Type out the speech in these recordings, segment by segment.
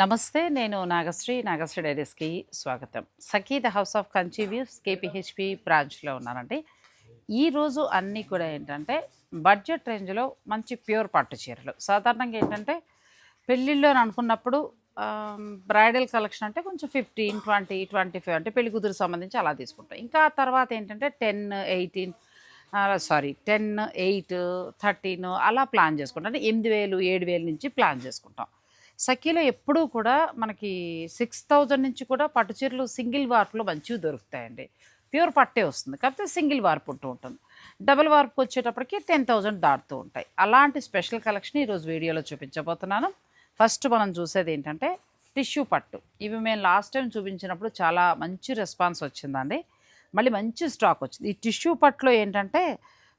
నమస్తే నేను నాగశ్రీ నాగశ్రీ డైరీస్కి స్వాగతం. Sakhi the house of Kanchi KPHB బ్రాంచ్లో ఉన్నానండి. ఈరోజు అన్నీ కూడా ఏంటంటే బడ్జెట్ రేంజ్లో మంచి ప్యూర్ పట్టు చీరలు. సాధారణంగా ఏంటంటే పెళ్ళిళ్ళు అని అనుకున్నప్పుడు బ్రైడల్ కలెక్షన్ అంటే కొంచెం ఫిఫ్టీన్ ట్వంటీ ట్వంటీ ఫైవ్ అంటే పెళ్ళి కూతురు సంబంధించి అలా తీసుకుంటాం. ఇంకా తర్వాత ఏంటంటే ten eighteen sorry ten eight thirteen అలా ప్లాన్ చేసుకుంటాం. అంటే ఎనిమిది వేలు ఏడు వేలు నుంచి ప్లాన్ చేసుకుంటాం. సఖీలో ఎప్పుడూ కూడా మనకి సిక్స్ థౌజండ్ నుంచి కూడా పట్టు చీరలు సింగిల్ వార్పులో మంచివి దొరుకుతాయండి. ప్యూర్ పట్టే వస్తుంది. కాకపోతే సింగిల్ వార్పు ఉంటూ ఉంటుంది. డబుల్ వార్ప్ వచ్చేటప్పటికి టెన్ థౌజండ్ దాటుతూ ఉంటాయి. అలాంటి స్పెషల్ కలెక్షన్ ఈరోజు వీడియోలో చూపించబోతున్నాను. ఫస్ట్ మనం చూసేది ఏంటంటే టిష్యూ పట్టు. ఇవి మేము లాస్ట్ టైం చూపించినప్పుడు చాలా మంచి రెస్పాన్స్ వచ్చిందండి. మళ్ళీ మంచి స్టాక్ వచ్చింది. ఈ టిష్యూ పట్టులో ఏంటంటే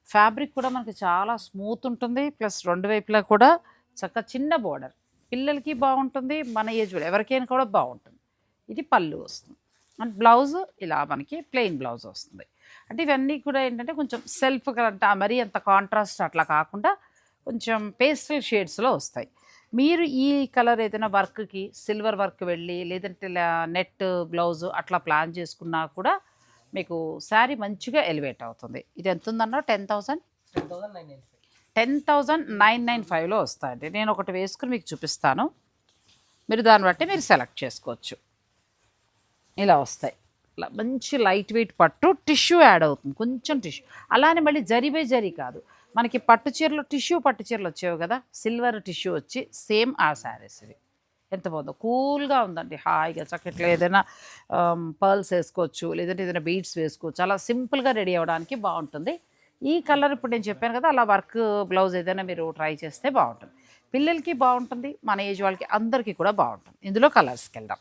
ఫ్యాబ్రిక్ కూడా మనకి చాలా స్మూత్ ఉంటుంది. ప్లస్ రెండు వైపులా కూడా చక్కగా చిన్న బోర్డర్. పిల్లలకి బాగుంటుంది మన ఏజ్ కూడా ఎవరికైనా కూడా బాగుంటుంది. ఇది పళ్ళు వస్తుంది. అండ్ బ్లౌజ్ ఇలా మనకి ప్లెయిన్ బ్లౌజ్ వస్తుంది. అంటే ఇవన్నీ కూడా ఏంటంటే కొంచెం సెల్ఫ్ అంటే మరీ అంత కాంట్రాస్ట్ అట్లా కాకుండా కొంచెం పేస్టల్ షేడ్స్లో వస్తాయి. మీరు ఈ కలర్ ఏదైనా వర్క్కి సిల్వర్ వర్క్ వెళ్ళి లేదంటే నెట్ బ్లౌజ్ అట్లా ప్లాన్ చేసుకున్నా కూడా మీకు శారీ మంచిగా ఎలివేట్ అవుతుంది. ఇది ఎంత ఉందన్నా ten thousand ten thousand nine nine ఫైవ్లో వస్తాయండి. నేను ఒకటి వేసుకుని మీకు చూపిస్తాను. మీరు దాన్ని బట్టి మీరు సెలెక్ట్ చేసుకోవచ్చు. ఇలా వస్తాయి. ఇలా మంచి లైట్ వెయిట్ పట్టు టిష్యూ యాడ్ అవుతుంది. కొంచెం టిష్యూ. అలానే మళ్ళీ జరిబే జరి కాదు. మనకి పట్టు చీరలు టిష్యూ పట్టు చీరలు వచ్చేవి కదా? సిల్వర్ టిష్యూ వచ్చి సేమ్ ఆ శారీస్ ఇవి. ఎంత బాగుందో. కూల్గా ఉందండి. హాయిగా చక్కట్లో ఏదైనా పర్ల్స్ వేసుకోవచ్చు లేదంటే ఏదైనా బీడ్స్ వేసుకోవచ్చు. అలా సింపుల్గా రెడీ అవ్వడానికి బాగుంటుంది. ఈ కలర్ ఇప్పుడు నేను చెప్పాను కదా అలా వర్క్ బ్లౌజ్ ఏదైనా మీరు ట్రై చేస్తే బాగుంటుంది. పిల్లలకి బాగుంటుంది మన ఏజ్ వాళ్ళకి అందరికీ కూడా బాగుంటుంది. ఇందులో కలర్స్కి వెళ్దాం.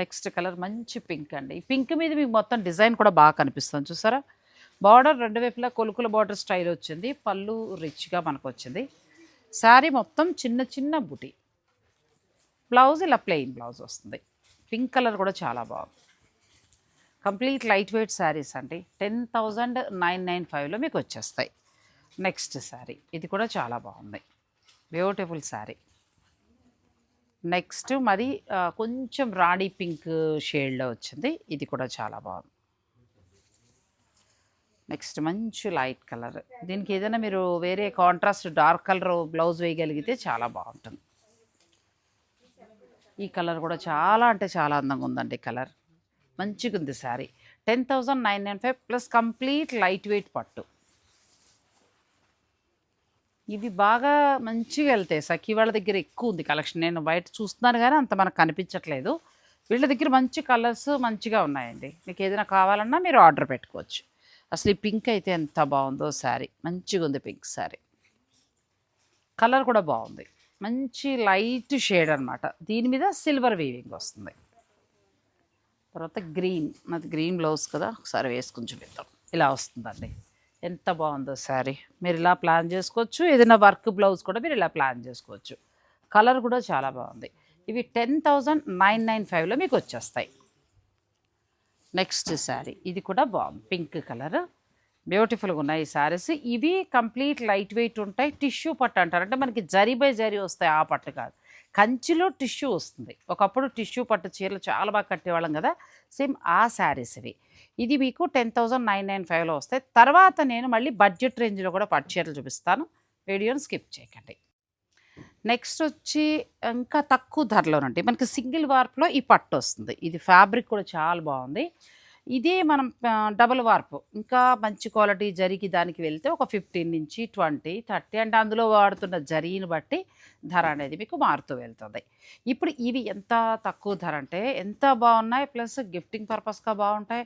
నెక్స్ట్ కలర్ మంచి పింక్ అండి. ఈ పింక్ మీద మీకు మొత్తం డిజైన్ కూడా బాగా కనిపిస్తుంది చూసారా? బార్డర్ రెండు వైపులా కొలుకుల బార్డర్ స్టైల్ వచ్చింది పళ్ళు రిచ్గా మనకు వచ్చింది శారీ మొత్తం చిన్న చిన్న బుటీ. బ్లౌజ్ ఇలా ప్లెయిన్ బ్లౌజ్ వస్తుంది. పింక్ కలర్ కూడా చాలా బాగుంది. కంప్లీట్ లైట్ వెయిట్ శారీస్ అండి. టెన్ థౌజండ్ నైన్ నైన్ ఫైవ్లో మీకు వచ్చేస్తాయి. నెక్స్ట్ శారీ. ఇది కూడా చాలా బాగుంది. బ్యూటిఫుల్ శారీ. నెక్స్ట్ మరి కొంచెం రాడీ పింక్ షేడ్లో వచ్చింది. ఇది కూడా చాలా బాగుంది. నెక్స్ట్ మంచి లైట్ కలర్. దీనికి ఏదైనా మీరు వేరే కాంట్రాస్ట్ డార్క్ కలర్ బ్లౌజ్ వేయగలిగితే చాలా బాగుంటుంది. ఈ కలర్ కూడా చాలా అంటే చాలా అందంగా ఉందండి కలర్. మంచిగా ఉంది sari. Ten thousand nine nine five plus complete light weight పట్టు. ఇవి బాగా మంచిగా వెళ్తాయి. సఖీ వాళ్ళ దగ్గర ఎక్కువ ఉంది కలెక్షన్. నేను బయట చూస్తున్నాను కానీ అంత మనకు కనిపించట్లేదు. వీళ్ళ దగ్గర మంచి కలర్స్ మంచిగా ఉన్నాయండి. మీకు ఏదైనా కావాలన్నా మీరు ఆర్డర్ పెట్టుకోవచ్చు. అసలు ఈ పింక్ అయితే ఎంత బాగుందో శారీ. మంచిగా ఉంది పింక్ శారీ. కలర్ కూడా బాగుంది. మంచి లైట్ షేడ్ అనమాట దీని మీద సిల్వర్ వీవింగ్ వస్తుంది. తర్వాత గ్రీన్ నాది గ్రీన్ బ్లౌజ్ కదా ఒకసారి వేసుకుని చూపిద్దాం. ఇలా వస్తుందండి. ఎంత బాగుందో శారీ. మీరు ఇలా ప్లాన్ చేసుకోవచ్చు. ఏదైనా వర్క్ బ్లౌజ్ కూడా మీరు ఇలా ప్లాన్ చేసుకోవచ్చు. కలర్ కూడా చాలా బాగుంది. ఇవి టెన్ థౌజండ్ నైన్ నైన్ ఫైవ్లో మీకు వచ్చేస్తాయి. నెక్స్ట్ శారీ. ఇది కూడా బాగుంది. Pink colour. బ్యూటిఫుల్గా ఉన్నాయి ఈ శారీస్. ఇవి కంప్లీట్ లైట్ వెయిట్ ఉంటాయి. టిష్యూ పట్టు అంటారు. అంటే మనకి జరీ బై జరీ వస్తాయి. ఆ పట్టు కాదు. కంచిలో టిష్యూ వస్తుంది. ఒకప్పుడు టిష్యూ పట్టు చీరలు చాలా బాగా కట్టేవాళ్ళం కదా. సేమ్ ఆ శారీస్ ఇవి. ఇది మీకు టెన్ థౌజండ్ నైన్ నైన్ ఫైవ్లో వస్తాయి. తర్వాత నేను మళ్ళీ బడ్జెట్ రేంజ్లో కూడా పట్టు చీరలు చూపిస్తాను. వీడియోని స్కిప్ చేయకండి. నెక్స్ట్ వచ్చి ఇంకా తక్కువ ధరలోనండి. మనకి సింగిల్ వార్ప్లో ఈ పట్టు వస్తుంది. ఇది ఫ్యాబ్రిక్ కూడా చాలా బాగుంది. ఇదే మనం డబుల్ వార్పు. ఇంకా మంచి క్వాలిటీ జరిగి దానికి వెళ్తే ఒక ఫిఫ్టీన్ నుంచి ట్వంటీ థర్టీ అంటే అందులో వాడుతున్న జరీని బట్టి ధర అనేది మీకు మారుతూ వెళ్తుంది. ఇప్పుడు ఇవి ఎంత తక్కువ ధర అంటే ఎంత బాగున్నాయి ప్లస్ గిఫ్టింగ్ పర్పస్గా బాగుంటాయి.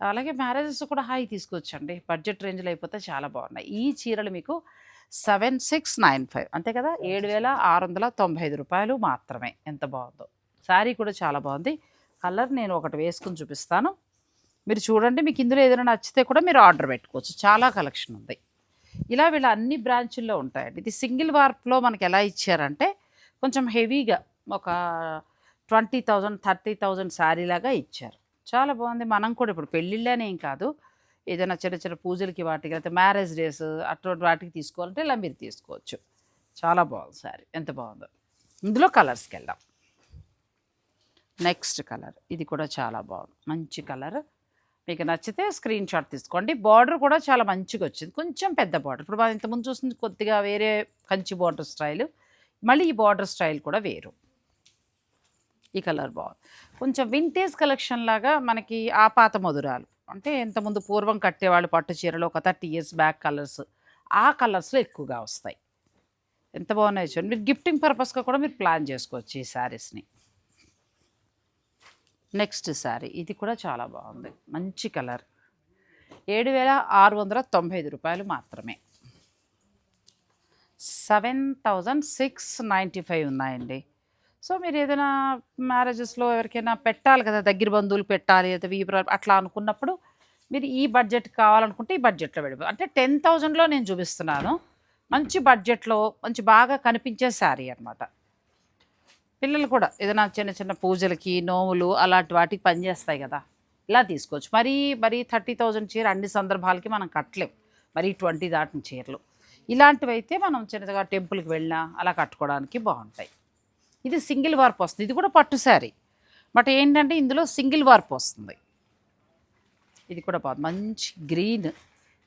అలాగే మ్యారేజెస్ కూడా హాయి తీసుకోవచ్చండి బడ్జెట్ రేంజ్లో అయిపోతే చాలా బాగున్నాయి. ఈ చీరలు మీకు సెవెన్ సిక్స్ నైన్ ఫైవ్ అంతే కదా? ఏడు వేల ఆరు వందల తొంభై ఐదు రూపాయలు మాత్రమే. ఎంత బాగుందో. శారీ కూడా చాలా బాగుంది. కలర్ నేను ఒకటి వేసుకుని చూపిస్తాను. మీరు చూడండి మీకు ఇందులో ఏదైనా నచ్చితే కూడా మీరు ఆర్డర్ పెట్టుకోవచ్చు. చాలా కలెక్షన్ ఉంది. ఇలా వీళ్ళ అన్ని బ్రాంచుల్లో ఉంటాయండి. ఇది సింగిల్ వార్ప్లో మనకి ఎలా ఇచ్చారంటే కొంచెం హెవీగా ఒక twenty thousand thirty thousand sari లాగా ఇచ్చారు. చాలా బాగుంది. మనం కూడా ఇప్పుడు పెళ్ళిళ్ళనే ఏం కాదు. ఏదైనా చిన్న చిన్న పూజలకి వాటికి లేకపోతే మ్యారేజ్ డేస్ అటువంటి వాటికి తీసుకోవాలంటే ఇలా మీరు తీసుకోవచ్చు. చాలా బాగుంది శారీ. ఎంత బాగుందో. ఇందులో కలర్స్కి వెళ్దాం. Next colour. ఇది కూడా చాలా బాగుంది. మంచి కలర్. మీకు నచ్చితే స్క్రీన్ షాట్ తీసుకోండి. బార్డర్ కూడా చాలా మంచిగా వచ్చింది. కొంచెం పెద్ద బార్డర్. ఇప్పుడు మనం ఇంతకుముందు చూసింది కొద్దిగా వేరే కంచి బార్డర్ స్టైల్. మళ్ళీ ఈ బార్డర్ స్టైల్ కూడా వేరు. ఈ కలర్ బాగుంది. కొంచెం వింటేజ్ కలెక్షన్ లాగా మనకి ఆ పాత మధురాలు. అంటే ఇంతకుముందు పూర్వం కట్టేవాళ్ళు పట్టు చీరలు ఒక థర్టీ ఇయర్స్ బ్యాక్ కలర్స్ ఆ కలర్స్లో ఎక్కువగా వస్తాయి. ఎంత బాగున్నాయి చూడండి. మీరు గిఫ్టింగ్ పర్పస్గా కూడా మీరు ప్లాన్ చేసుకోవచ్చు ఈ శారీస్ని నెక్స్ట్ శారీ. ఇది కూడా చాలా బాగుంది. మంచి కలర్. ఏడు వేల ఆరు వందల తొంభై ఐదు రూపాయలు మాత్రమే. Seven thousand six ninety five ఉన్నాయండి. సో మీరు ఏదైనా మ్యారేజెస్లో ఎవరికైనా పెట్టాలి కదా దగ్గర బంధువులు పెట్టాలి లేదా అట్లా అనుకున్నప్పుడు మీరు ఈ బడ్జెట్ కావాలనుకుంటే ఈ బడ్జెట్లో వెళ్ళిపో అంటే టెన్ థౌజండ్లో నేను చూపిస్తున్నాను. మంచి బడ్జెట్లో మంచి బాగా కనిపించే శారీ అనమాట పిల్లలు కూడా ఏదైనా చిన్న చిన్న పూజలకి నోములు అలాంటి వాటికి పనిచేస్తాయి కదా. ఇలా తీసుకోవచ్చు. మరీ మరీ థర్టీ థౌజండ్ చీర అన్ని సందర్భాలకి మనం కట్టలేం. మరీ ట్వంటీ దాటిన చీరలు. ఇలాంటివి అయితే మనం చిన్నగా టెంపుల్కి వెళ్ళినా అలా కట్టుకోవడానికి బాగుంటాయి. ఇది సింగిల్ వార్ప్ వస్తుంది. ఇది కూడా పట్టు శారీ. బట్ ఏంటంటే ఇందులో సింగిల్ వార్ప్ వస్తుంది. ఇది కూడా బాగుంది. మంచి గ్రీన్.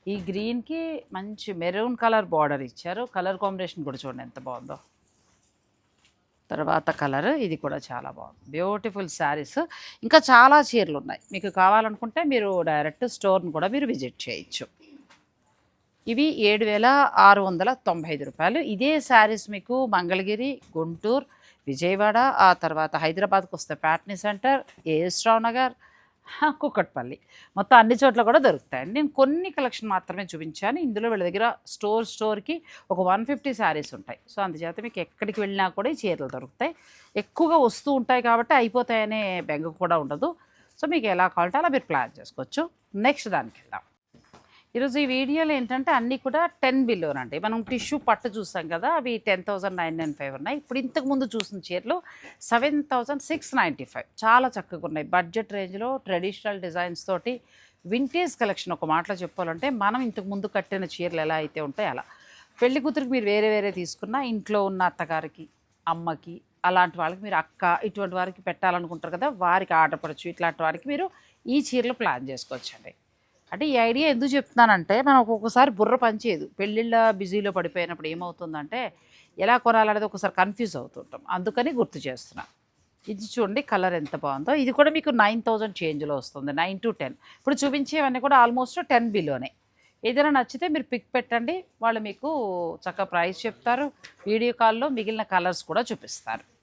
ఈ గ్రీన్కి మంచి మెరూన్ కలర్ బార్డర్ ఇచ్చారు. కలర్ కాంబినేషన్ కూడా చూడండి ఎంత బాగుందో. తర్వాత కలర్ ఇది కూడా చాలా బాగుంది. బ్యూటిఫుల్ శారీస్. ఇంకా చాలా చీరలు ఉన్నాయి. మీకు కావాలనుకుంటే మీరు డైరెక్ట్ స్టోర్ను కూడా మీరు విజిట్ చేయొచ్చు. ఇవి ఏడు వేల ఆరు వందల తొంభై ఐదు రూపాయలు. ఇదే శారీస్ మీకు మంగళగిరి గుంటూరు విజయవాడ ఆ తర్వాత హైదరాబాద్కు వస్తే ప్యాట్నీ సెంటర్ ఏఎస్ రావు నగర్ కుక్కట్పల్లి. మొత్తం అన్ని చోట్ల కూడా దొరుకుతాయండి. నేను కొన్ని కలెక్షన్ మాత్రమే చూపించాను. ఇందులో వీళ్ళ దగ్గర స్టోర్ స్టోర్కి ఒక వన్ ఫిఫ్టీ శారీస్ ఉంటాయి. సో అందుచేత మీకు ఎక్కడికి వెళ్ళినా కూడా ఈ చీరలు దొరుకుతాయి. ఎక్కువగా వస్తూ ఉంటాయి కాబట్టి అయిపోతాయనే బెంగ కూడా ఉండదు. సో మీకు ఎలా కావాలంటే అలా మీరు ప్లాన్ చేసుకోవచ్చు. నెక్స్ట్ దానికి వెళ్దాం ఈరోజు ఈ వీడియోలో ఏంటంటే అన్నీ కూడా టెన్ బిలోనండి. మనం టిష్యూ పట్టు చూసాం కదా అవి ten thousand nine nine five ఉన్నాయి. ఇప్పుడు ఇంతకు ముందు చూసిన చీరలు seven thousand six ninety five చాలా చక్కగా ఉన్నాయి. బడ్జెట్ రేంజ్లో ట్రెడిషనల్ డిజైన్స్ తోటి వింటేజ్ కలెక్షన్ ఒక మాటలో చెప్పాలంటే మనం ఇంతకు ముందు కట్టిన చీరలు ఎలా అయితే ఉంటాయి అలా. పెళ్ళి కూతురికి మీరు వేరే వేరే తీసుకున్నా ఇంట్లో ఉన్న అత్తగారికి అమ్మకి అలాంటి వాళ్ళకి మీరు అక్క ఇటువంటి వారికి పెట్టాలనుకుంటారు కదా వారికి ఆర్డర్ పడచ్చు. ఇట్లాంటి వారికి మీరు ఈ చీరలు ప్లాన్ చేసుకోవచ్చండి. అంటే ఈ ఐడియా ఎందుకు చెప్తున్నానంటే మనం ఒక్కొక్కసారి బుర్ర పనిచేయదు పెళ్ళిళ్ళ బిజీలో పడిపోయినప్పుడు ఏమవుతుందంటే ఎలా కొనాలనేది ఒకసారి కన్ఫ్యూజ్ అవుతుంటాం. అందుకని గుర్తు చేస్తున్నా. ఇది చూడండి కలర్ ఎంత బాగుందో. ఇది కూడా మీకు నైన్ థౌజండ్ చేంజ్లో వస్తుంది. Nine to ten. ఇప్పుడు చూపించేవన్నీ కూడా ఆల్మోస్ట్ టెన్ బిలోనే. ఏదైనా నచ్చితే మీరు పిక్ పెట్టండి. వాళ్ళు మీకు చక్కగా ప్రైస్ చెప్తారు. వీడియో కాల్లో మిగిలిన కలర్స్ కూడా చూపిస్తారు.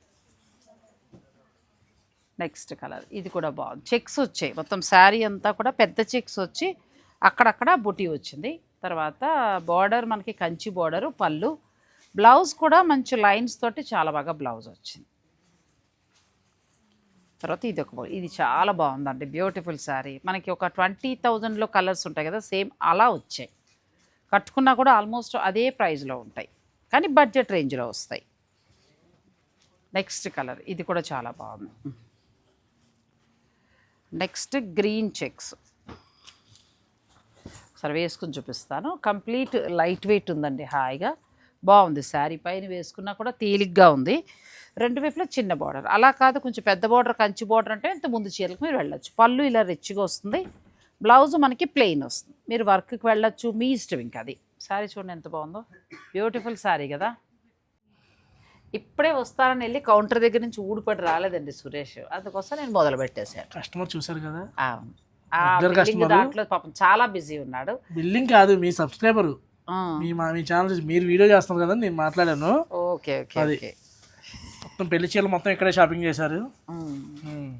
Next colour. ఇది కూడా బాగుంది. చెక్స్ వచ్చాయి. మొత్తం శారీ అంతా కూడా పెద్ద చెక్స్ వచ్చి అక్కడక్కడ బుటీ వచ్చింది. తర్వాత బార్డర్ మనకి కంచి బార్డరు పళ్ళు. బ్లౌజ్ కూడా మంచి లైన్స్ తోటి చాలా బాగా బ్లౌజ్ వచ్చింది. తర్వాత ఇది ఒక ఇది చాలా బాగుందండి. బ్యూటిఫుల్ శారీ. మనకి ఒక ట్వంటీ థౌజండ్లో కలర్స్ ఉంటాయి కదా సేమ్ అలా వచ్చాయి. కట్టుకున్నా కూడా ఆల్మోస్ట్ అదే ప్రైస్లో ఉంటాయి. కానీ బడ్జెట్ రేంజ్లో వస్తాయి. Next colour. ఇది కూడా చాలా బాగుంది. Next green checks. ఒకసారి వేసుకుని చూపిస్తాను. కంప్లీట్ లైట్ వెయిట్ ఉందండి హాయిగా. బాగుంది. శారీ పైన వేసుకున్నా కూడా తేలిగ్గా ఉంది. రెండు వైపులా చిన్న బార్డర్. అలా కాదు కొంచెం పెద్ద బార్డర్ కంచి బార్డర్ అంటే ఇంత ముందు చీరలకు మీరు వెళ్ళొచ్చు. పళ్ళు ఇలా రిచ్గా వస్తుంది. బ్లౌజ్ మనకి ప్లెయిన్ వస్తుంది. మీరు వర్క్కి వెళ్ళొచ్చు. మీ ఇష్టం ఇంకా అది. శారీ చూడండి ఎంత బాగుందో. బ్యూటిఫుల్ శారీ కదా. ఇప్పుడే వస్తారని వెళ్ళి కౌంటర్ దగ్గర నుంచి ఊడిపడి రాలేదండి సురేష్. అందుకోసం నేను మొదలు పెట్టేశాను. కస్టమర్ చూసారు కదా? అవును. ఆ customer? దాంట్లో పాపం చాలా బిజీ ఉన్నాడు. బిల్లింగ్ కాదు మీ సబ్స్క్రైబర్. ఆ, మీ మా మీ ఛానల్ మీరు వీడియో చేస్తున్నారు కదా నేను మాట్లాడాను. ఓకే ఓకే అది. ఓకే. మొత్తం పెళ్ళి చీరలు మొత్తం ఇక్కడే షాపింగ్ చేశారు. ఉమ్. ఉమ్.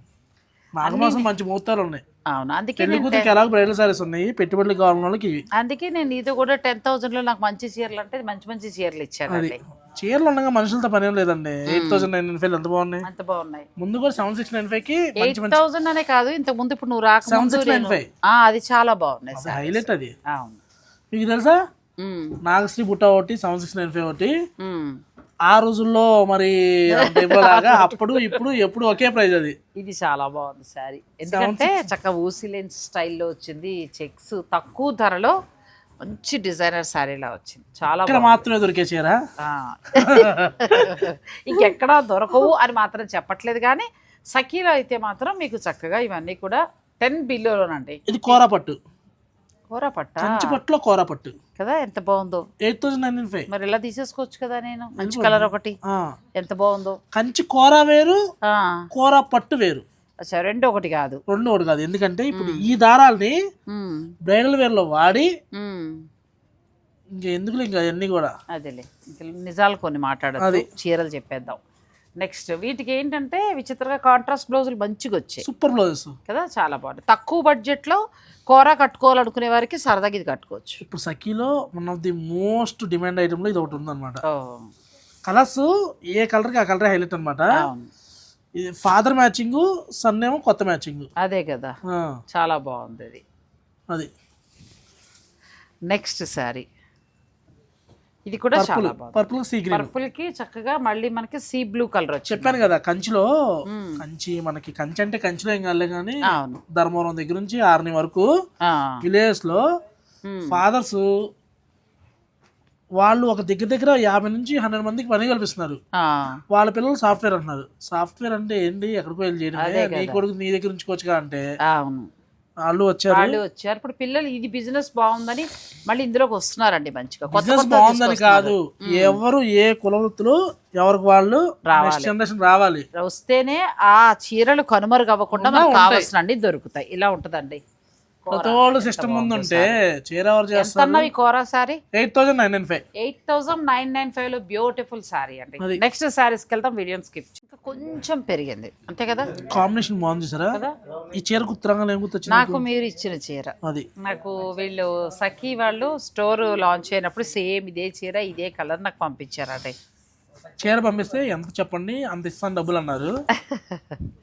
మాఘమాసం మంచి ముహూర్తాలు ఉన్నాయి. అవును అందుకే పెళ్ళి నేను కూతురికి ఎలాగో బ్రైడల్ సారీస్ ఉన్నాయి పెట్టుబడులు కావాలని వాళ్ళకి ఇవి. అందుకే నేను ఇది కూడా టెన్ థౌసండ్లో నాకు మంచి చీరలు అంటే మంచి మంచి చీరలు ఇచ్చానండి చీరలు ఉండగా మనుషులతో పని లేదండి. ఎయిట్ థౌసండ్ నైన్ ఫైవ్ ఎంత బాగున్నాయి? అంత బాగున్నాయి. ముందు కూడా సెవెన్ సిక్స్ నైన్ ఫైవ్కి ఎయిట్ థౌసండ్ అనే కాదు ఇంతకు ముందు ఇప్పుడు నువ్వు రాకముందు 7695. నేను- ఆ, అది చాలా బాగున్నాయి సార్ హైలైట్ అది. మీకు తెలుసా? నాగశ్రీ బుట్ట ఒకటి సెవెన్ సిక్స్ నైన్ ఫైవ్ ఒకటి. ఆ రోజుల్లో మరి లాగా అప్పుడు ఇప్పుడు ఎప్పుడు ఒకే ప్రైజ్ అది. ఇది చాలా బాగుంది శారీ. ఎందుకంటే చక్కగా ఊసి లెన్స్ స్టైల్లో వచ్చింది చెక్స్. తక్కువ ధరలో మంచి డిజైనర్ శారీలా వచ్చింది. చాలా. మాత్రమే దొరికే చీర. ఇంకెక్కడా దొరకవు అని మాత్రం చెప్పట్లేదు కానీ సఖీలో అయితే మాత్రం మీకు చక్కగా ఇవన్నీ కూడా టెన్ బిల్లోనండి ఇది కోరా పట్టు. కూర పట్ట? కంచి పట్టులో కోరా పట్టు. కదా ఎంత బాగుందో. Eight thousand nine five. మరి ఇలా తీసేసుకోవచ్చు కదా నేను? మంచి కలర్ ఒకటి. ఎంత బాగుందో. కంచి కోరా వేరు కోరా పట్టు వేరు. రెండు ఒకటి కాదు. రెండు ఒకటి కాదు. ఎందుకంటే ఇప్పుడు ఈ దారాల్ని బ్రైడల్ వేర్లో వాడి ఇంకా ఎందుకు ఇంకా అన్ని కూడా. అదేలే. నిజాలు కొన్ని మాట్లాడదు. చీరలు చెప్పేద్దాం. నెక్స్ట్ వీటికి ఏంటంటే విచిత్రంగా కాంట్రాస్ట్ బ్లౌజులు మంచిగా వచ్చాయి. Super blouses. కదా? చాలా బాగుంది తక్కువ బడ్జెట్లో కూర కట్టుకోవాలనుకునే వారికి సరదాగా ఇది కట్టుకోవచ్చు. ఇప్పుడు సఖీలో one of the most demand ఐటమ్లో ఇది ఒకటి ఉందన్నమాట. కలర్స్ ఏ కలర్కి ఆ కలర్ హైలైట్ అన్నమాట. అవును. ఇది ఫాదర్ మ్యాచింగ్ సన్ ఏమో కొత్త మ్యాచింగ్. అదే కదా. చాలా బాగుంది ఇది అది. నెక్స్ట్ శారీ. ఇది కూడా పర్పుల్ చాలా పర్పుల్ సీ గ్రీన్. పర్పుల్కి చక్కగా మళ్ళీ మనకి సీ బ్లూ కలర్ వచ్చింది. చెప్పాను కదా కంచిలో. కంచి మనకి కంచి అంటే కంచిలో ఏం కాలే కానీ ధర్మవరం దగ్గర నుంచి ఆర్ని వరకు విలేజ్లో ఫాదర్స్ వాళ్ళు ఒక దగ్గర దగ్గర యాభై నుంచి హండ్రెడ్ మందికి పని కల్పిస్తున్నారు. వాళ్ళ పిల్లలు సాఫ్ట్వేర్ అంటున్నారు. సాఫ్ట్వేర్ అంటే ఏంటి? ఎక్కడికో వెళ్ళి నీ కొడుకు నీ దగ్గర ఉంచుకోవచ్చుగా అంటే? అవును. వాళ్ళు వచ్చారు. వాళ్ళు వచ్చారు. ఇప్పుడు పిల్లలు ఇది బిజినెస్ బాగుందని మళ్ళీ ఇందులోకి వస్తున్నారండి మంచిగా. బిజినెస్ బాగుందని కాదు. ఎవరు ఏ కులవృత్తులు ఎవరికి వాళ్ళు జనరేషన్ రావాలి. వస్తేనే ఆ చీరలు కనుమరుగు అవ్వకుండా మనకు కావాల్సిన అన్ని దొరుకుతాయి. ఇలా ఉంటదండి. కొత్త వాళ్ళు సిస్టమ్ ముందు ఉంటే చీర ఎవరు ఎంత చేస్తారు? కోరా sari? Eight thousand nine nine five. Eight thousand nine nine ఫైవ్లో బ్యూటిఫుల్ సారీ అండి. అది. నెక్స్ట్ సారీస్కి వెళ్తాం వీడియోని స్కిప్ ఇంకా కొంచెం పెరిగింది. అంతే కదా? కాంబినేషన్ బాగుంది సరే. ఈ చీర కుత్తరంగా ఏం గుర్తొచ్చింది నాకు మీరు ఇచ్చిన చీర. అది. నాకు వీళ్ళు సఖీ వాళ్ళు స్టోర్ లాంచ్ అయినప్పుడు సేమ్ ఇదే చీర ఇదే కలర్ నాకు పంపించారండి. చీర పంపిస్తే ఎంత చెప్పండి? అంత ఇస్తాను డబ్బులు అన్నారు.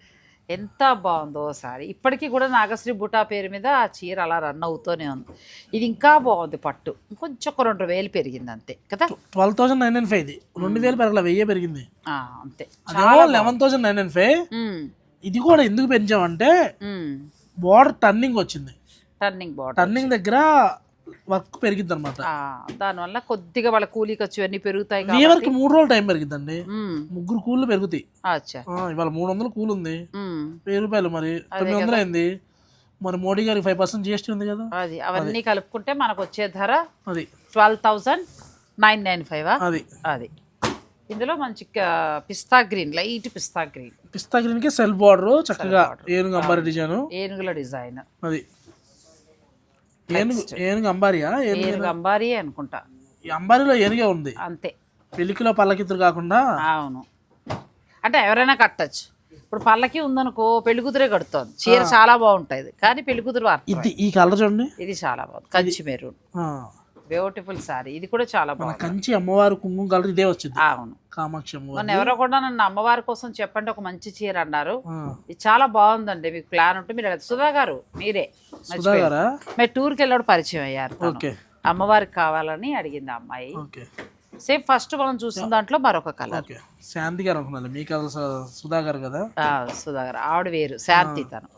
ఎంత బాగుందో సారీ. ఇప్పటికీ కూడా నాగశ్రీ బుటా పేరు మీద ఆ చీర అలా రన్ అవుతూనే ఉంది. ఇది ఇంకా బాగుంది పట్టు. ఇంకొంచెం ఒక రెండు వేలు పెరిగింది అంతే కదా? Twelve thousand nine nine five ఇది. రెండు వేలు పెరగల వెయ్యి పెరిగింది. అంతే. Eleven thousand nine nine five. ఇది కూడా ఎందుకు పెంచామంటే. బోర్డర్ టర్నింగ్ వచ్చింది. టర్నింగ్ బార్డర్ టర్నింగ్ దగ్గర వర్క్ పెరిగిద్ది అనమాట దానివల్ల కొద్దిగా వాళ్ళ కూలీ ఖర్చు అన్నీ పెరుగుతాయి వీవర్కి మూడు రోజులు టైం పెరిగిద్దండి. ముగ్గురు కూళ్ళు పెరుగుతాయి. ఇవాళ మూడు వందలు కూలు ఉంది వెయ్యి రూపాయలు మరి. తొమ్మిది వందలు అయింది. మరి మోడీ గారికి ఫైవ్ పర్సెంట్ జిఎస్టీ ఉంది కదా. అది అవన్నీ కలుపుకుంటే మనకు వచ్చే ధర అది. Twelve thousand nine nine five అది. అది. ఇందులో మంచి పిస్తా గ్రీన్ లైట్ పిస్తా గ్రీన్. పిస్తా గ్రీన్కి సెల్ఫ్ బార్డర్ చక్కగా ఏనుగు అంబారి డిజైన్. ఏనుగుల డిజైన్. అది. ఏనుగు ఏనుగు అంబారియా? ఏనుగు ఏనుగు అంబారీ అనుకుంటా. ఈ అంబారీలో ఏనుగే ఉంది. అంతే. పెళ్ళికిలో పల్లకిత్తులు కాకుండా? అవును. అంటే ఎవరైనా కట్టచ్చు. ఇప్పుడు పల్లకి ఉందనుకో పెళ్ళి కూతురే కడుతోంది. చీర చాలా బాగుంటుంది కానీ పెళ్ళి కూతురు వార్త ఇది ఈ కలర్ చూడండి. ఇది చాలా బాగుంది. కంచి మెరూన్. బ్యూటిఫుల్ సారీ. ఇది కూడా చాలా మన బాగుంది. కంచి అమ్మవారు కుంకుమ కలర్ ఇదే వచ్చింది. అవును. కామాక్షి అమ్మవారు. ఎవరో కూడా నన్ను అమ్మవారి కోసం చెప్పండి ఒక మంచి చీర అన్నారు. ఆ, ఇది చాలా బాగుందండి మీకు ప్లాన్ ఉంటే మీరు వెళ్ళచ్చు. సుధా గారు మీరే. సుధా గారా? మీరు టూర్కి వెళ్ళాడు పరిచయం అయ్యారు తను. ఓకే. అమ్మవారికి కావాలని అడిగింది ఆ అమ్మాయి. ఓకే. సేమ్ ఫస్ట్ మనం చూసిన దాంట్లో మరొక కలర్. ఓకే. శాంతి గారు అనుకున్నాను. మీ కలర్ సుధా గారు కదా? సుధా గారు ఆవిడ వేరు. శాంతి తను.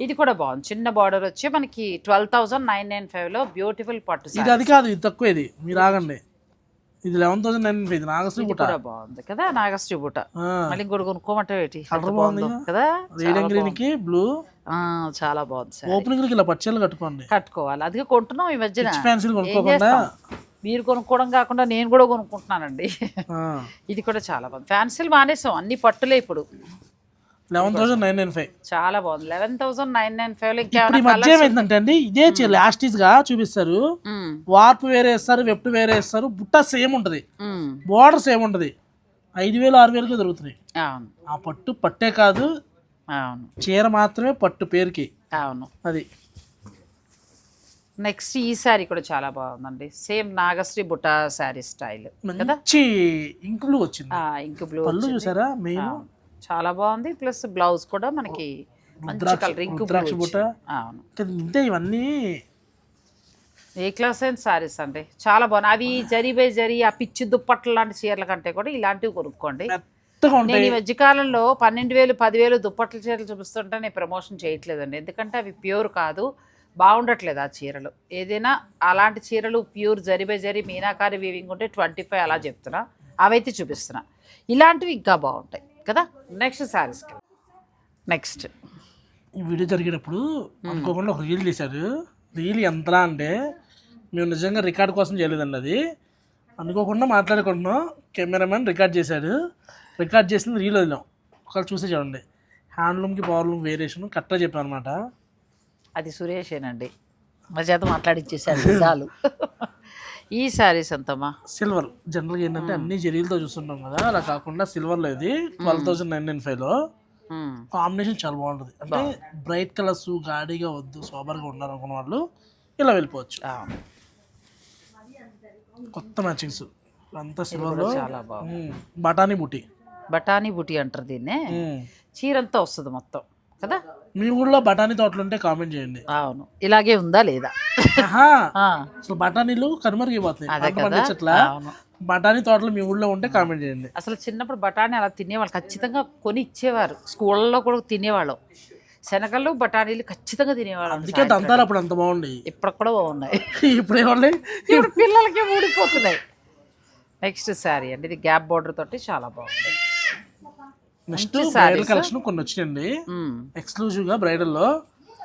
ఇది కూడా బాగుంది. చిన్న బార్డర్ వచ్చి మనకి ట్వెల్వ్ థౌసండ్ నైన్ నైన్ ఫైవ్లో బ్యూటిఫుల్ పట్టు ఇది అది కాదు ఇది తక్కువ ఇది. మీరు ఆగండి. ఇది లెవెన్ థౌసండ్ నైన్ ఇది నాగశ్రీ కూడా బాగుంది కదా నాగశ్రీ బుట్ట ఆ, మళ్ళీ ఇంకోటి కొనుక్కోమంటే కదా? రేడియం గ్రీన్కి బ్లూ చాలా బాగుంది ఓపెనింగ్ ఇలా పచ్చళ్ళు కట్టుకోండి. కట్టుకోవాలి. అది కొంటున్నాం ఈ మధ్యన. ఫ్యాన్సీలు ఏం కొనుక్కోకుండా? మీరు కొనుక్కోవడం కాకుండా నేను కూడా కొనుక్కుంటున్నానండి. ఇది కూడా చాలా బాగుంది. ఫ్యాన్సీలు మానేసాం అన్ని పట్టులే ఇప్పుడు. Eleven thousand nine nine five చాలా బాగుంది. Eleven thousand nine nine five ఈ మధ్య ఏమైందంటే అండి ఇదే చీర లాస్టీస్గా చూపిస్తారు. వార్పు వేరే వేస్తారు వెప్టు వేరే వేస్తారు బుట్ట సేమ్ ఉంటది. బోర్డర్ సేమ్ ఉంటది. ఐదు వేలు ఆరు వేలకి దొరుకుతున్నాయి. ఆ పట్టు పట్టే కాదు. అవును. చీర మాత్రమే పట్టు పేరుకి. అవును. అది. నెక్స్ట్ ఈ శారీ కూడా చాలా బాగుందండి. సేమ్ నాగశ్రీ బుట్ట శారీ స్టైల్ మంచి ఇంక్ బ్లూ వచ్చింది. ఇంక్ బ్లూ పళ్ళు చూసారా? మెయిన్ చాలా బాగుంది. ప్లస్ బ్లౌజ్ కూడా మనకి బ్లూ బుట్ట. అవును. ఇంతే ఇవన్నీ. ఏ క్లాస్ అయిన శారీస్ అండి. చాలా బాగున్నాయి. అవి జరీ బై జరీ ఆ పిచ్చి దుప్పట్లు లాంటి చీరల కంటే కూడా ఇలాంటివి కొనుక్కోండి. నేను ఈ మధ్యకాలంలో పన్నెండు వేలు పదివేలు దుప్పట్ల చీరలు చూపిస్తుంటే నేను ప్రమోషన్ చేయట్లేదండి. ఎందుకంటే అవి ప్యూర్ కాదు. బాగుండట్లేదు ఆ చీరలు. ఏదైనా అలాంటి చీరలు pure zari by zari meenakari weaving ఉంటే ట్వంటీ ఫైవ్ అలా చెప్తున్నా. అవైతే చూపిస్తున్నా. ఇలాంటివి ఇంకా బాగుంటాయి కదా? నెక్స్ట్ శారీస్కి నెక్స్ట్ ఈ వీడియో జరిగేటప్పుడు అనుకోకుండా ఒక రీల్ తీశారు. రీల్ ఎంతలా అంటే మేము నిజంగా రికార్డ్ కోసం చేయలేదండి అది. అనుకోకుండా మాట్లాడుకుంటున్నాం. కెమెరామెన్ రికార్డ్ చేశాడు రికార్డ్ చేసింది రీల్ వదిలాం. ఒకవేళ చూసే చూడండి. హ్యాండ్లూమ్కి పవర్లూమ్ వేరియేషన్ కరెక్ట్గా చెప్పాను అనమాట అది సురేషేనండి మా చేత మాట్లాడిచ్చేసాడు చాలు ఈ శారీస్ ఎంతమ్మా సిల్వర్. జనరల్గా ఏంటంటే అన్ని జరీలతో చూస్తుంటాం కదా అలా కాకుండా సిల్వర్లో ఇది ట్వెల్వ్ థౌసండ్ నైన్ నైన్ ఫైవ్లో. కాంబినేషన్ చాలా బాగుంటుంది. అంటే బ్రైట్ కలర్స్ గాడిగా వద్దు సోబర్గా ఉండాలనుకున్న వాళ్ళు ఇలా వెళ్ళిపోవచ్చు. కొత్త మ్యాచింగ్స్. అంతా సిల్వర్లో. చాలా బాగుంది. బఠానీ బుట్టి బఠానీ బుటి అంటారు దీన్నే. చీరంతా వస్తుంది మొత్తం కదా? మీ ఊళ్ళో బఠానీ తోటలు ఉంటే కామెంట్ చేయండి. అవును. ఇలాగే ఉందా లేదా? అసలు బఠానీలు కనుమరుగైపోతున్నాయి. అవును. బఠానీ తోటలు మీ ఊళ్ళో ఉంటే కామెంట్ చేయండి. అసలు చిన్నప్పుడు బఠానీ అలా తినేవాళ్ళు ఖచ్చితంగా కొని ఇచ్చేవారు. స్కూళ్ళలో కూడా తినేవాళ్ళం. శనగలు బఠానీలు ఖచ్చితంగా తినేవాళ్ళం అందుకే దంతాలు అప్పుడు అంత బాగుండి ఇప్పుడు కూడా బాగున్నాయి. ఇప్పుడు ఏమండి ఇప్పుడు పిల్లలకి ఊడిపోతున్నాయి. నెక్స్ట్ శారీ అండి ఇది గ్యాప్ బార్డర్ తోటి చాలా బాగుంది. Next bridal. కలెక్షన్ కొన్ని వచ్చినాయండి. ఎక్స్క్లూజివ్గా బ్రైడల్లో.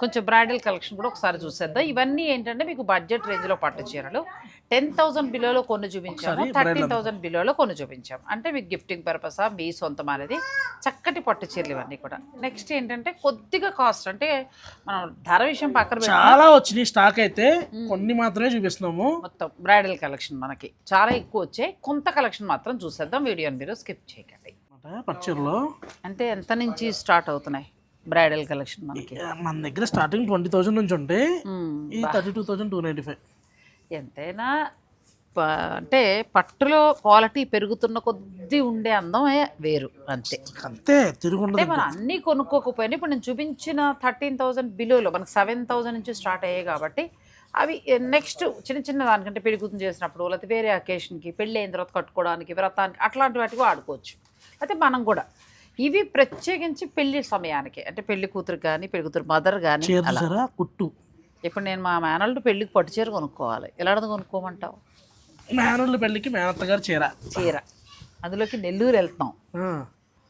కొంచెం బ్రైడల్ కలెక్షన్ కూడా ఒకసారి చూసేద్దాం. ఇవన్నీ ఏంటంటే మీకు బడ్జెట్ రేంజ్లో పట్టు చీరలు. టెన్ థౌసండ్ బిలోలో కొన్ని చూపించాము. థర్టీన్ థౌసండ్ బిలోలో కొన్ని చూపించాము. అంటే మీకు గిఫ్టింగ్ పర్పసా మీ సొంతం అనేది. చక్కటి పట్టు చీరలు ఇవన్నీ కూడా. నెక్స్ట్ ఏంటంటే కొద్దిగా కాస్ట్ అంటే మనం ధర విషయం పక్కన చాలా వచ్చినాయి స్టాక్ అయితే. కొన్ని మాత్రమే చూపిస్తున్నాము. మొత్తం బ్రైడల్ కలెక్షన్ మనకి. చాలా ఎక్కువ వచ్చాయి. కొంత కలెక్షన్ మాత్రం చూసేద్దాం. వీడియోని మీరు స్కిప్ చేయకండి. పచ్చీరలో అంటే ఎంత నుంచి స్టార్ట్ అవుతున్నాయి బ్రైడల్ కలెక్షన్ మనకి? మన దగ్గర స్టార్టింగ్ ట్వంటీ థౌసండ్ నుంచి ఉంటే. ఈ thirty two thousand two ninety five. ఎంతైనా అంటే పట్టులో క్వాలిటీ పెరుగుతున్న కొద్దీ ఉండే అందమే వేరు అంతే. అంతే అంటే తిరుగుండదు మనం అన్నీ కొనుక్కోకపోయినా ఇప్పుడు నేను చూపించిన థర్టీన్ థౌజండ్ బిలోలో మనకు సెవెన్ థౌజండ్ నుంచి స్టార్ట్ అయ్యాయి కాబట్టి అవి నెక్స్ట్ చిన్న చిన్న దానికంటే కూతురు చేసినప్పుడు లేకపోతే వేరే అకేషన్కి పెళ్ళి అయిన తర్వాత కట్టుకోవడానికి వ్రతానికి అట్లాంటి వాటికి వాడుకోవచ్చు. అయితే మనం కూడా ఇవి ప్రత్యేకించి పెళ్ళి సమయానికి అంటే పెళ్ళి కూతురు కానీ పెళ్ళి కూతురు మదర్ కానీ కుట్టు. ఇప్పుడు నేను మా మేనల్డ్ పెళ్ళికి పట్టు చీర కొనుక్కోవాలి. ఎలాంటిది కొనుక్కోమంటావు? మేనల్లు పెళ్ళికి మేనత్త గారు చీర. చీర. అందులోకి నెల్లూరు వెళ్తాం.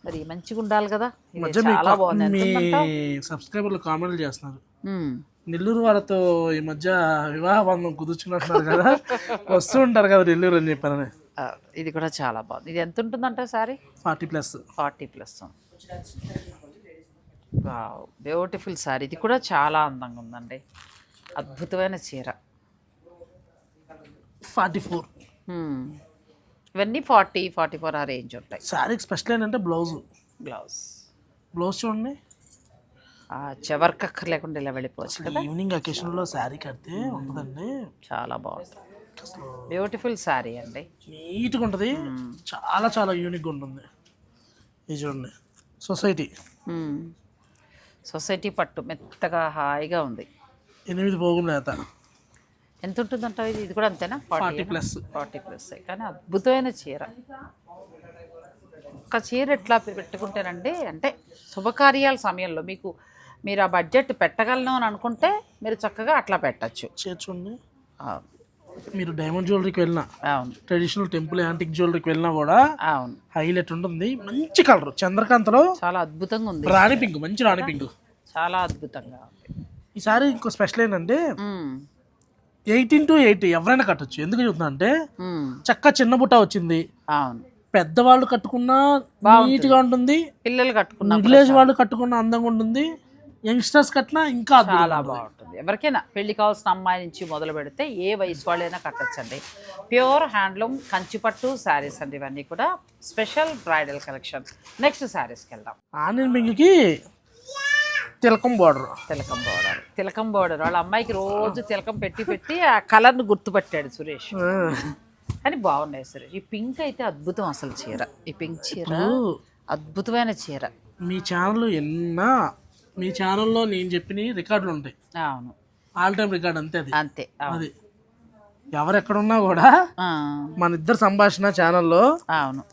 మరి మంచిగా ఉండాలి కదా. చాలా బాగుంది? సబ్స్క్రైబర్లు కామెంట్లు చేస్తున్నారు. నెల్లూరు వాళ్ళతో ఈ మధ్య వివాహ బంధం కుదుర్చుకున్నట్టున్నారు కదా. వస్తూ ఉంటారు కదా నెల్లూరు అని చెప్పారని. ఇది కూడా చాలా బాగుంది. ఇది ఎంత ఉంటుందంట sari? Forty plus. Forty plus. Beautiful sari. ఇది కూడా చాలా అందంగా ఉందండి. అద్భుతమైన చీర. Forty four. ఇవన్నీ ఫార్టీ ఫార్టీ ఫోర్ ఆ రేంజ్ ఉంటాయి. శారీకి స్పెషల్ ఏంటంటే బ్లౌజ్. బ్లౌజ్. బ్లౌజ్ చూడండి. ఆ చెవర్కక్కర్ లేకుండా ఇలా వెళ్ళిపోవచ్చు కదా. ఈవినింగ్ అకేషన్లో శారీ కడితే ఉంటుందండి. చాలా బాగుంటుంది. బ్యూటిఫుల్ శారీ అండి. నీట్గా ఉంటుంది చాలా చాలా యూనిక్గా ఉంటుంది ఇది చూడండి. సొసైటీ. సొసైటీ పట్టు మెత్తగా హాయిగా ఉంది. ఎనిమిది పోగులు నేత. ఎంత ఉంటుందంటావు ఇది? ఇది కూడా అంతేనా? ఫార్టీ ప్లస్ ఫార్టీ ప్లస్ కానీ అద్భుతమైన చీర. ఒక చీర ఎట్లా పెట్టుకుంటేనండి అంటే శుభకార్యాల సమయంలో మీకు మీరు ఆ బడ్జెట్ పెట్టగలను అని అనుకుంటే మీరు చక్కగా అట్లా పెట్టచ్చు. చేర్చుకోండి అవును మీరు డైమండ్ జ్యువెలరీకి వెళ్ళినా అవును. ట్రెడిషనల్ టెంపుల్ యాంటిక్ జ్యువెలరీకి వెళ్ళినా కూడా అవును. హైలైట్ ఉంటుంది. మంచి కలర్ చంద్రకాంతలో చాలా అద్భుతంగా ఉంది. రాణి పింక్ మంచి రాణి పింక్. చాలా అద్భుతంగా ఈసారి ఇంకో స్పెషల్ ఏంటంటే. ఎయిటీన్ టు ఎయిటీ ఎవరైనా కట్టొచ్చు. ఎందుకు చెప్తున్నా అంటే. చక్క చిన్న బుట్ట వచ్చింది. పెద్దవాళ్ళు కట్టుకున్నా నీట్గా ఉంటుంది. పిల్లలు కట్టుకున్న ఏజ్ వాళ్ళు కట్టుకున్న అందంగా ఉంటుంది. యంగ్స్టర్స్ కట్టినా ఇంకా చాలా. బాగుంటుంది. ఎవరికైనా పెళ్ళి కావాల్సిన అమ్మాయి నుంచి మొదలు పెడితే ఏ వయసు వాళ్ళైనా కట్టచ్చండి. ప్యూర్ హ్యాండ్లూమ్ కంచిపట్టు శారీస్ అండి ఇవన్నీ కూడా. స్పెషల్ బ్రైడల్ కలెక్షన్ నెక్స్ట్ శారీస్కి వెళ్దాం ఆనియన్ పింక్కి తిలకం బార్డర్ తిలకం బోర్డర్ తిలకం బోర్డర్ వాళ్ళ అమ్మాయికి రోజు తిలకం పెట్టి పెట్టి ఆ కలర్ను గుర్తుపట్టాడు సురేష్. కానీ బాగున్నాయి సురేష్. ఈ పింక్ అయితే అద్భుతం అసలు చీర. ఈ పింక్ చీర అద్భుతమైన చీర. మీ ఛానల్ ఎన్నా మీ ఛానల్లో నేను చెప్పిన రికార్డులు ఉంటాయి. అవును. ఆల్ టైమ్ రికార్డ్ అంతే అది. అంతే అది. ఎవరు ఎక్కడున్నా కూడా మన ఇద్దరు సంభాషణ ఛానల్లో అవును.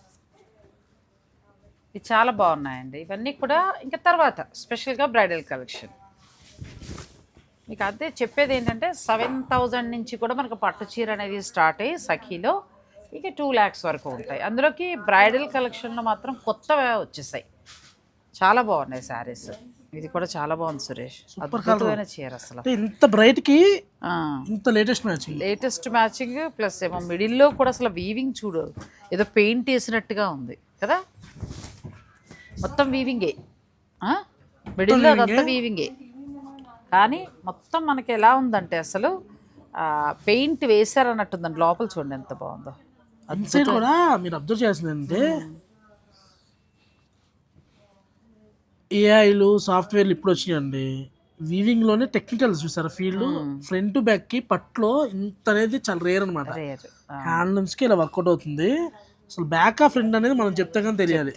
ఇవి చాలా బాగున్నాయండి. ఇవన్నీ కూడా ఇంకా తర్వాత స్పెషల్గా బ్రైడల్ కలెక్షన్ మీకు అదే చెప్పేది ఏంటంటే సెవెన్ థౌజండ్ నుంచి కూడా మనకు పట్టు చీర అనేది స్టార్ట్ అయ్యి సఖీలో ఇక టూ ల్యాక్స్ వరకు ఉంటాయి. అందులోకి బ్రైడల్ కలెక్షన్లో మాత్రం కొత్తవి వచ్చేసాయి. చాలా బాగున్నాయి శారీస్ ఇది కూడా చాలా బాగుంది సురేష్. అద్భుతమైన చీర అసలు. ఇంత బ్రైట్కి ఇంత latest matching. Latest matching plus ఏమో మిడిల్లో కూడా అసలు వీవింగ్ చూడు. ఏదో పెయింట్ వేసినట్టుగా ఉంది కదా? మొత్తం వీవింగే మిడిల్లో అదంతా వీవింగే కానీ మొత్తం మనకి ఎలా ఉందంటే అసలు పెయింట్ వేసారన్నట్టుందండి లోపల చూడండి ఎంత బాగుందో. కూడా మీరు అబ్జర్వ్ చేస్తుంది అంటే ఏఐలు సాఫ్ట్వేర్లు ఇప్పుడు వచ్చినాయండి వీవింగ్లోనే టెక్నికల్ చూసారా? ఫీల్డ్ ఫ్రంట్ బ్యాక్కి పట్లో ఇంత అనేది చాలా రేర్ అనమాట రేర్. హ్యాండ్లూమ్స్కి ఇలా వర్కౌట్ అవుతుంది. అసలు బ్యాక్ ఆ ఫ్రంట్ అనేది మనం చెప్తే కానీ తెలియాలి.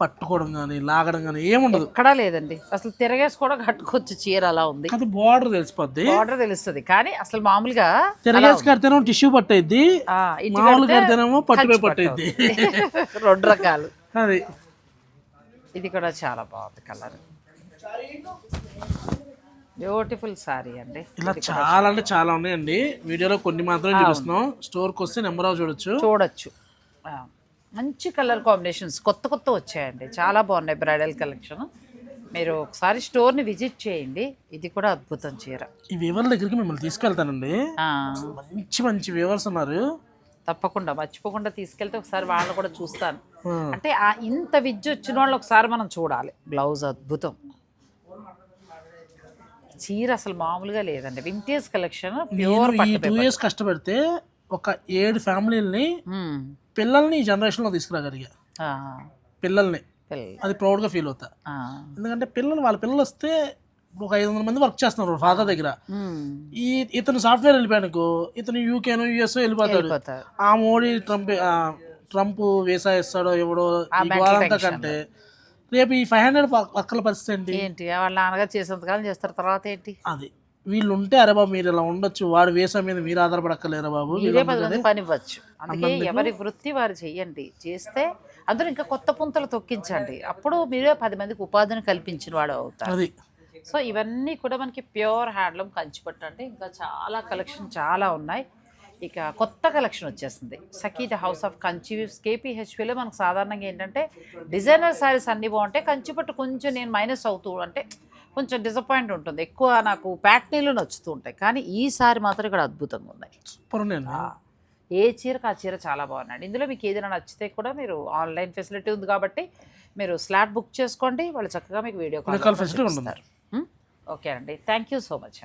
పట్టుకోవడం కానీ లాగడం కానీ ఏముండదు. ఎక్కడా లేదండి. అసలు తిరగేసి కూడా కట్టుకోవచ్చు చీర అలా ఉంది. అది బార్డర్ తెలిసిపోద్ది. బార్డర్ తెలుస్తుంది. కానీ అసలు మామూలుగా తిరగేసి కడితేనేమో టిష్యూ పట్టయిద్ది ఆ, ఇటు మామూలు కడితే కడితేనేమో పట్టుపై పట్టయిద్ది. రెండు రకాలు. అది. ఇది కూడా చాలా బాగుంది కలర్. బ్యూటిఫుల్ సారీ అండి. ఇలా చాలా అంటే చాలా. ఉన్నాయండి. వీడియోలో కొన్ని మాత్రమే చూపిస్తున్నాం. స్టోర్కి వస్తే నెంబర్ ఆఫ్ చూడొచ్చు. చూడొచ్చు. మంచి కలర్ కాంబినేషన్స్ కొత్త కొత్త వచ్చాయండి. చాలా బాగున్నాయి బ్రైడల్ కలెక్షన్. మీరు ఒకసారి స్టోర్ని విజిట్ చేయండి. ఇది కూడా అద్భుతం చీర. ఈ వివర్ దగ్గరికి మిమ్మల్ని తీసుకెళ్తానండి. మంచి మంచి వివర్స్ ఉన్నారు. తప్పకుండా మర్చిపోకుండా తీసుకెళ్తే ఒకసారి వాళ్ళని కూడా చూస్తాను. అంటే ఆ ఇంత విద్య వచ్చిన వాళ్ళు ఒకసారి మనం చూడాలి. బ్లౌజ్ అద్భుతం. చీర అసలు మామూలుగా లేదండి. Vintage collection pure two years కష్టపడితే ఒక ఏడు ఫ్యామిలీలని పిల్లల్ని ఈ జనరేషన్లో తీసుకురాగలిగా. పిల్లల్ని. అది ప్రౌడ్గా ఫీల్ అవుతా. ఎందుకంటే పిల్లలు వాళ్ళ పిల్లలు వస్తే ఇప్పుడు ఒక ఐదు వందల మంది వర్క్ చేస్తున్నారు ఫాదర్ దగ్గర. ఈ ఇతను సాఫ్ట్వేర్ వెళ్ళిపోయానుకో ఇతను యూకేనో యుఎస్ వెళ్ళిపోతాడు. ఆ మోడీ ట్రంప్ ట్రంప్ వీసా ఇస్తాడో ఎవడో గోడంతా కంటే రేపు ఈ ఫైవ్ హండ్రెడ్ పక్కల పరిస్థితి ఏంటి? ఏంటి? వాళ్ళ నాన్నగారు చేసేంతకాలం చేస్తారు తర్వాత ఏంటి? అది. వీళ్ళు ఉంటే అరే బాబు మీరు ఇలా ఉండొచ్చు వాడు వీసా మీద మీరు ఆధారపడక్కలేరా బాబు? మీరే పది మంది పని ఇవ్వచ్చు అందుకే ఎవరి వృత్తి వారు చెయ్యండి. చేస్తే అందులో ఇంకా కొత్త పుంతలు తొక్కించండి. అప్పుడు మీరే పది మందికి ఉపాధిని కల్పించిన వాడు అవుతారు. అది. సో ఇవన్నీ కూడా మనకి ప్యూర్ హ్యాండ్లూమ్ కంచిపట్టు అంటే ఇంకా చాలా కలెక్షన్ చాలా ఉన్నాయి. ఇక కొత్త కలెక్షన్ వచ్చేసింది. సకీత హౌస్ ఆఫ్ కంచి కేపీహెచ్పిలో మనకు సాధారణంగా ఏంటంటే డిజైనర్ శారీస్ అన్నీ బాగుంటాయి. కంచిపట్టు కొంచెం నేను మైనస్ అవుతూ అంటే కొంచెం డిసప్పాయింట్ ఉంటుంది. ఎక్కువ నాకు ప్యాట్నీలు నచ్చుతూ ఉంటాయి. కానీ ఈ సారీ మాత్రం ఇక్కడ అద్భుతంగా ఉన్నాయి. సూపర్ ఏ చీరకు ఆ చీర చాలా బాగున్నాయండి. ఇందులో మీకు ఏదైనా నచ్చితే కూడా మీరు ఆన్లైన్ ఫెసిలిటీ ఉంది కాబట్టి మీరు స్లాట్ బుక్ చేసుకోండి. వాళ్ళు చక్కగా మీకు వీడియో call facility ఉంటుంది. ఓకే అండి థ్యాంక్ యూ సో మచ్